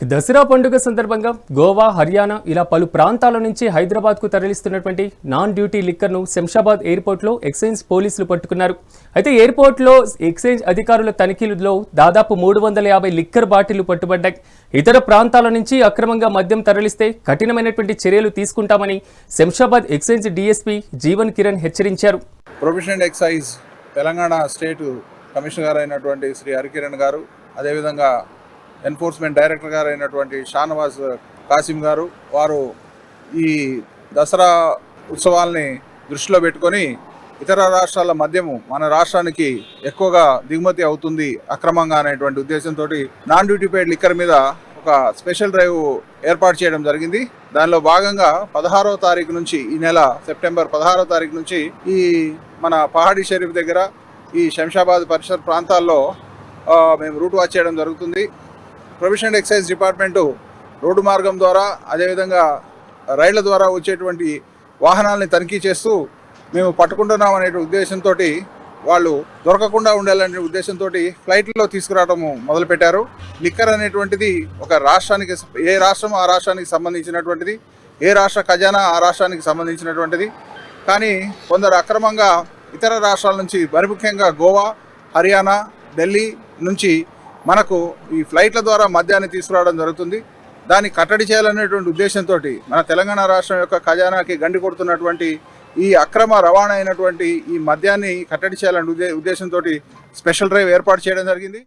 దసరా పండుగ సందర్భంగా గోవా హర్యానా ఇలా పలు ప్రాంతాల నుంచి హైదరాబాద్కు తరలిస్తున్నటువంటి నాన్ డ్యూటీ లిక్కర్ను శంషాబాద్ ఎయిర్పోర్ట్లో ఎక్సైజ్ పోలీసులు పట్టుకున్నారు. అయితే ఎయిర్పోర్ట్లో ఎక్సైజ్ అధికారుల తనిఖీలలో దాదాపు మూడు వందల యాభై లిక్కర్ బాటిళ్ళు పట్టుబడ్డాయి. ఇతర ప్రాంతాల నుంచి అక్రమంగా మద్యం తరలిస్తే కఠినమైనటువంటి చర్యలు తీసుకుంటామని శంషాబాద్ ఎక్సైజ్ డీఎస్పీ జీవన్ కిరణ్ హెచ్చరించారు. Professional excise Telangana state commissioner అయినటువంటి శ్రీ హరికిరణ్ గారు అదేవిధంగా ఎన్ఫోర్స్మెంట్ డైరెక్టర్ గారు అయినటువంటి షానవాజ్ కాసిం గారు వారు ఈ దసరా ఉత్సవాల్ని దృష్టిలో పెట్టుకొని ఇతర రాష్ట్రాల మద్యము మన రాష్ట్రానికి ఎక్కువగా దిగుమతి అవుతుంది అక్రమంగా అనేటువంటి ఉద్దేశంతో నాన్ డ్యూటీ పెయిడ్ లిక్కర్ మీద ఒక స్పెషల్ డ్రైవ్ ఏర్పాటు చేయడం జరిగింది. దానిలో భాగంగా పదహారో తారీఖు నుంచి ఈ నెల సెప్టెంబర్ పదహారో తారీఖు నుంచి ఈ మన పహాడీ షరీఫ్ దగ్గర ఈ శంషాబాద్ పరిసర ప్రాంతాల్లో మేము రూట్ వాచ్ చేయడం జరుగుతుంది. ప్రొవిషనల్ ఎక్సైజ్ డిపార్ట్మెంటు రోడ్డు మార్గం ద్వారా అదేవిధంగా రైళ్ళ ద్వారా వచ్చేటువంటి వాహనాలని తనిఖీ చేస్తూ మేము పట్టుకుంటున్నాం అనే ఉద్దేశంతో వాళ్ళు దొరకకుండా ఉండాలనే ఉద్దేశంతో ఫ్లైట్లో తీసుకురావడం మొదలుపెట్టారు. లిక్కర్ అనేటువంటిది ఒక రాష్ట్రానికి ఏ రాష్ట్రం ఆ రాష్ట్రానికి సంబంధించినటువంటిది ఏ రాష్ట్ర ఖజానా ఆ రాష్ట్రానికి సంబంధించినటువంటిది. కానీ కొందరు అక్రమంగా ఇతర రాష్ట్రాల నుంచి మరి ముఖ్యంగా గోవా హర్యానా ఢిల్లీ నుంచి మనకు ఈ ఫ్లైట్ల ద్వారా మద్యాన్ని తీసుకురావడం జరుగుతుంది. దాన్ని కట్టడి చేయాలనేటువంటి ఉద్దేశంతో మన తెలంగాణ రాష్ట్రం యొక్క ఖజానాకి గండి కొడుతున్నటువంటి ఈ అక్రమ రవాణా అయినటువంటి ఈ మద్యాన్ని కట్టడి చేయాలనే ఉద్దే ఉద్దేశంతో స్పెషల్ డ్రైవ్ ఏర్పాటు చేయడం జరిగింది.